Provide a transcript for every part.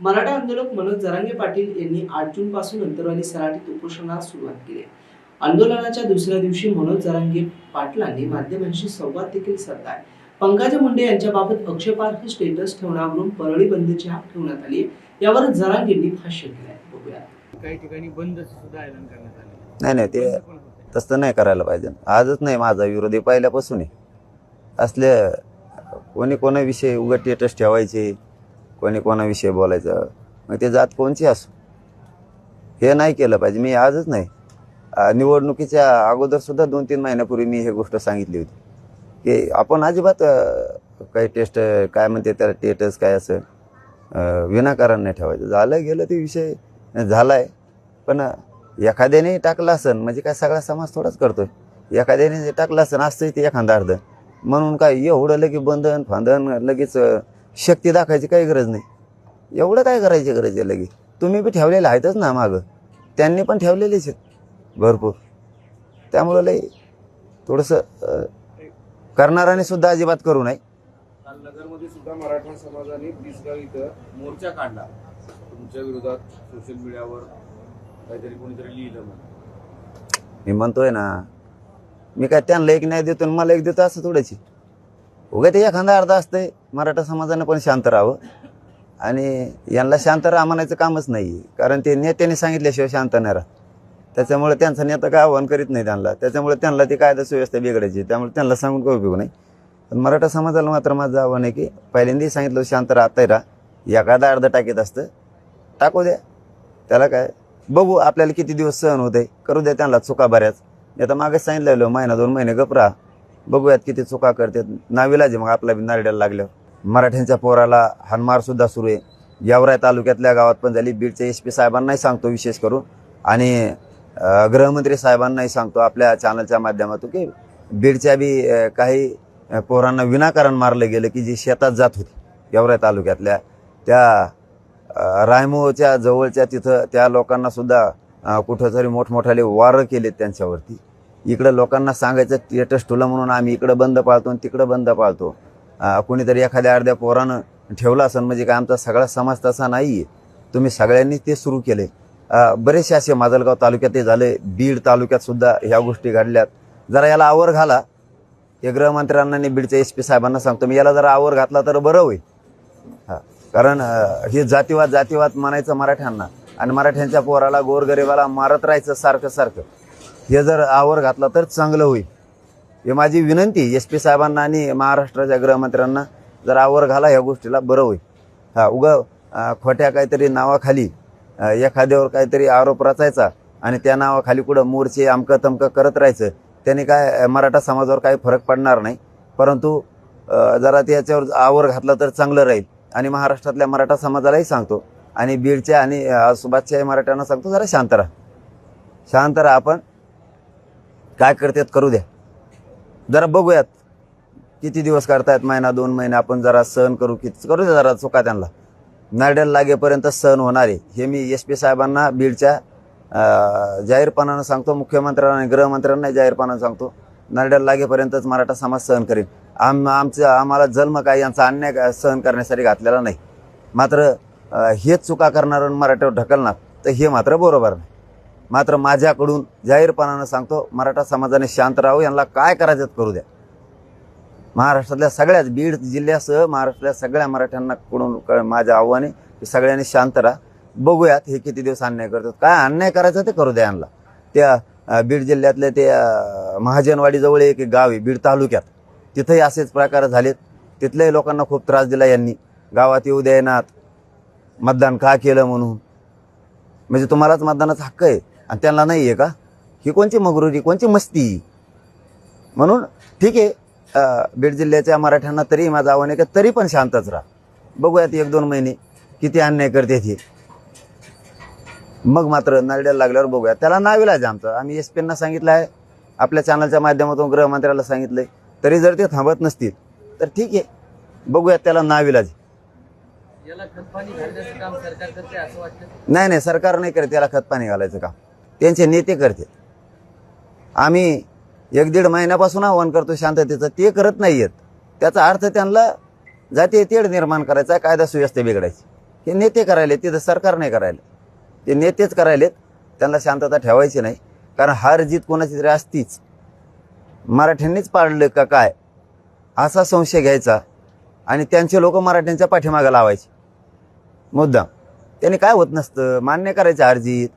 मराठा आंदोलक मनोज जरांगे पाटील यांनी आठ जून पासून अंतरवाली सराटीत उपोषणास सुरुवात केली. आंदोलनाच्या दुसऱ्या दिवशी मनोज जरांगे पाटलांनी माध्यमांशी संवाद देखील साधला आहे. पंकजा मुंडे यांच्याबाबत आक्षेपार्ह स्टेटस ठेवण्यावरून परळी बंदची हाक ठेवण्यात आली. यावर जरांगेंनी भाष्य केलं आहे बघूया काही ठिकाणी बंद सुद्धा ऐलान करण्यात आले नाही नाही ते. तसं नाही करायला पाहिजे आजच नाही माझा विरोधी पहिल्यापासून आहे असले कोणी कोणाविषयी उगत टेटस ठेवायचे कोणी कोणाविषयी बोलायचं? मग ते जात कोणची असो? हे नाही केलं पाहिजे. मी आजच नाही. निवडणुकीच्या अगोदरसुद्धा दोन तीन महिन्यापूर्वी मी हे गोष्ट सांगितली होती. की आपण अजिबात काही टेस्ट काय म्हणते त्याला टेटस काय असं विनाकारण नाही ठेवायचं. झालं गेलं ते विषय झाला आहे पण एखाद्याने टाकलं असन म्हणजे काय सगळा समाज थोडाच करतो आहे एखाद्याने जे टाकलं असन असतंय ते एखादा अर्ध. म्हणून काय एवढं लगेच बंधन फांदन लगेच शक्ती दाखवायची काही गरज नाही. एवढं काय करायची गरज आहे लगेच तुम्ही बी ठेवलेलं आहेतच ना मागं. त्यांनी पण ठेवलेलेच आहेत. भरपूर. त्यामुळं लई थोडंसं अं, करणाऱ्याने सुद्धा अजिबात करू नये. काल नगरमध्ये सुद्धा मराठा समाजाने बिसगाव इथं मोर्चा काढला. तुमच्या विरोधात सोशल मीडियावर काहीतरी कोणीतरी लिहिलं म्हणून. मी म्हणतोय ना मी काय त्यांना एक न्याय देतो आणि मला एक देतो असं थोडंची उगा ते एखादा अर्धा असतंय मराठा समाजानं पण शांत राहावं. आणि यांना शांत राहा म्हणायचं कामच नाही. कारण ते नेत्याने सांगितल्याशिवाय शांत नाही राहत. त्याच्यामुळे त्यांचा नेता काय आव्हान करीत नाही त्यांना. त्याच्यामुळे त्यांना ती कायदा सुव्यवस्था बिघडायची. त्यामुळे त्यांना सांगून काही उपयोग नाही. पण मराठा समाजाला मात्र माझं आव्हान आहे की पहिल्यांदाही सांगितलं शांत राहता राहा. एखादा अर्धा टाकीत असतं. टाकू द्या. त्याला काय? बघू आपल्याला किती दिवस सहन होते करू द्या त्यांना चुका बऱ्याच. मी आता मागेच सांगितलेलं महिना दोन महिने गप राहा. बघूयात किती चुका करतात नावीला जे मग आपला बी नारड्याला लागल्यावर. मराठ्यांच्या पोराला हानमार सुद्धा सुरू आहे. यावराय तालुक्यातल्या गावात पण झाली. बीडच्या एस पी साहेबांनाही सांगतो विशेष करून. आणि गृहमंत्री साहेबांनाही सांगतो आपल्या चॅनलच्या माध्यमातून की बीडच्या बी काही पोरांना विनाकारण मारलं गेलं की जी शेतात जात होती. यावराय तालुक्यातल्या त्या रायमोच्या जवळच्या तिथं त्या लोकांना सुद्धा अं, कुठंतरी मोठमोठाले वारं केलेत त्यांच्यावरती. इकडं लोकांना सांगायचं थिएटर ठुलं म्हणून आम्ही इकडं बंद पाळतो आणि तिकडं बंद पाळतो. कुणीतरी कोणीतरी एखाद्या अर्ध्या पोरानं ठेवला असेल म्हणजे काय आमचा सगळा समाज तसा नाही. आहे तुम्ही सगळ्यांनी ते सुरू केले. बरेचसे असे माजलगाव तालुक्यात झाले बीड तालुक्यात सुद्धा ह्या गोष्टी घडल्यात. जरा याला आवर घाला. हे गृहमंत्र्यांना आणि बीडच्या एस पी साहेबांना सांगतो मी याला जरा आवर घातला तर बरं होईल. हां कारण हे जातीवाद जातीवाद म्हणायचं मराठ्यांना. आणि मराठ्यांच्या पोराला गोरगरिबाला मारत राहायचं सारखं सारखं. हे जर आवर घातला तर चांगलं होईल. हे माझी विनंती एस पी साहेबांना आणि महाराष्ट्राच्या गृहमंत्र्यांना जर आवर घाला ह्या गोष्टीला बरं होईल. हा उगं खोट्या काहीतरी नावाखाली एखाद्यावर काहीतरी आरोप रचायचा आणि त्या नावाखाली कुठं मोर्चे आमकं तमकं करत राहायचं त्याने काय मराठा समाजावर काही फरक पडणार नाही. परंतु जरा त्याच्यावर आवर घातला तर चांगलं राहील. आणि महाराष्ट्रातल्या मराठा समाजालाही सांगतो आणि बीडच्या आणि अं, मराठ्यांना सांगतो जरा शांत राहा. शांत राहा आपण. काय करतात करू द्या. जरा बघूयात. किती दिवस करतायत? महिना दोन महिने. आपण जरा सहन करू किती करू द्या जरा चुका त्यांना. नरड्याला लागेपर्यंत सहन होणार आहे. हे मी एस पी साहेबांना बीडच्या जाहीरपणानं सांगतो मुख्यमंत्र्यांना आणि गृहमंत्र्यांना जाहीरपणानं सांगतो. नरड्याला लागेपर्यंतच मराठा समाज सहन करेल. आम आमचं आम्हाला जन्म काय यांचा अन्याय सहन करण्यासाठी घातलेला नाही. मात्र हेच चुका करणार मराठ्यावर ढकलणार तर हे मात्र बरोबर नाही. मात्र माझ्याकडून जाहीरपणानं सांगतो मराठा समाजाने शांत राहू यांना काय करायचं करू द्या. महाराष्ट्रातल्या सगळ्याच बीड जिल्ह्यासह महाराष्ट्रातल्या सगळ्या मराठ्यांना कडून माझं आव्हान आहे की सगळ्यांनी शांत राहा. बघूयात हे किती दिवस अन्याय करतात. काय अन्याय करायचं ते करू द्या यांना. त्या बीड जिल्ह्यातल्या ते महाजनवाडीजवळ एक गाव आहे बीड तालुक्यात. तिथंही असेच प्रकार झालेत. तिथल्याही लोकांना खूप त्रास दिला यांनी. गावात येऊ द्यायनात मतदान का केलं म्हणून. म्हणजे तुम्हालाच मतदानाचा हक्क आहे. आणि त्यांना नाही आहे का? ही कोणची मगरुरी कोणची मस्ती? म्हणून ठीक आहे बीड जिल्ह्याच्या मराठ्यांना तरी माझं आव्हान आहे की तरी पण शांतच राहा. बघूयात एक दोन महिने किती अन्याय करते हे मग मात्र नारड्याला लागल्यावर बघूया त्याला नाविलाज आहे आमचं. आम्ही एस पींना सांगितलं आहे. आपल्या चॅनलच्या माध्यमातून गृहमंत्र्याला सांगितलंय. तरी जर ते थांबत नसतील तर ठीक आहे. बघूयात त्याला नाविलाज आहे. नाही नाही सरकार नाही करत. त्याला खतपाणी घालायचं काम. त्यांचे नेते करते. आम्ही एक दीड महिन्यापासून आव्हान करतो शांततेचं ते करत नाही आहेत त्याचा अर्थ त्यांना जातीय तेढ निर्माण करायचा कायदा सुव्यवस्था बिघडायची. हे नेते करायले तिथं सरकार नाही करायला. ते नेतेच करायलेत त्यांना शांतता ठेवायची नाही. कारण हार जीत कोणाची तरी असतीच. मराठ्यांनीच पाडलं का काय? असा संशय घ्यायचा आणि त्यांचे लोक मराठ्यांच्या पाठीमागं लावायचे. मुद्दाम. त्यांनी काय होत नसतं? मान्य करायचं हारजीत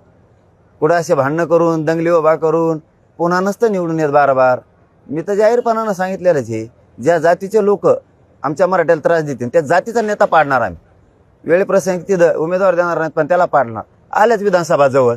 कुठं असे भांडणं करून दंगली उभा करून पुन्हा नसतं निवडून येत बार बार मी तर जाहीरपणानं सांगितलेलंच आहे ज्या जातीचे लोक आमच्या मराठ्याला त्रास देतील त्या जातीचा नेता पाडणार आम्ही. वेळेप्रसंगी तिथं उमेदवार देणार नाहीत पण त्याला पाडणार. आल्याच विधानसभा जवळ